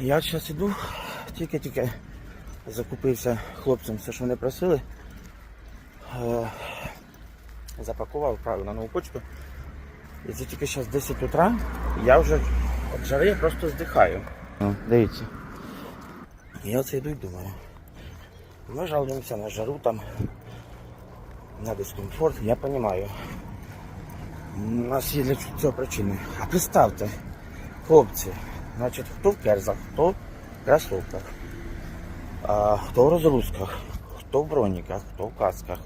Я зараз іду, тільки-тільки закупився хлопцям все, що вони просили. Е, Запакував правильно на нову почту. І це тільки зараз 10 утра, я вже от жари просто здихаю. Дивіться. Я оце йду і думаю. Ми жалуємося на жару там, на дискомфорт, я розумію. У нас є для цього причини. А представте, хлопці, значить, хто в керзах, хто в кросовках, а, хто в розгрузках, хто в броніках, хто в касках.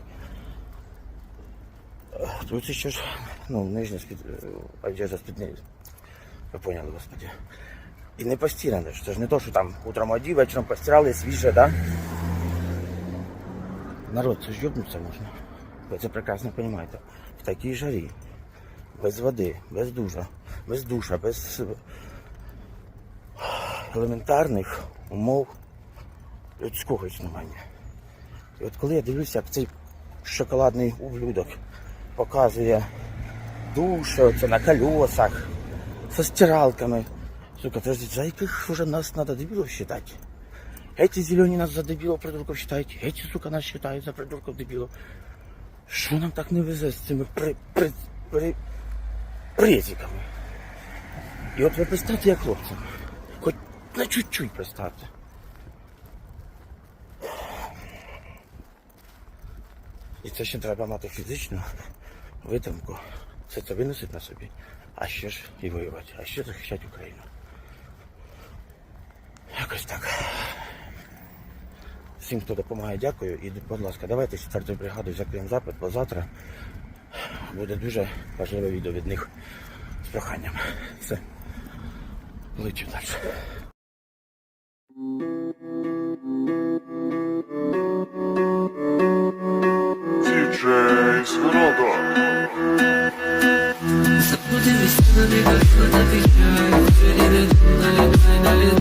Е, Тут ще ж, ну, нижня спід... е, одежда спідниці. Ви поняли, господи. І не постиране, ж, це ж не то, що там утром одів, вечором постирали, свіже, да? Народ, це ж йобнуться можна. Ви це прекрасно розумієте. В такій жарі, без води, без душа, без душа, без елементарних умов людського існування. І от коли я дивлюся, як цей шоколадний ублюдок показує душ, оце на колесах, со стиралками. Сука, подожди, за яких уже нас надо дебилов считать? Эти зелені нас за дебилов придурков считають, эти, сука, нас считають за придурков дебилов. Що нам так не везе з цими при, при, при, презиками? І от ви представте, як хлопцям. На чуть-чуть представте. І це ще треба мати фізичну витримку. Все це виносить на собі, а ще ж і воювати, а ще захищати Україну. Якось так. Всім, хто допомагає, дякую. І, будь ласка, давайте з 4 бригадою закриємо запит, бо завтра буде дуже важливе відео від них з проханням. Все. Лечу далі. Діджей Згорода. Подивись на що ніби думали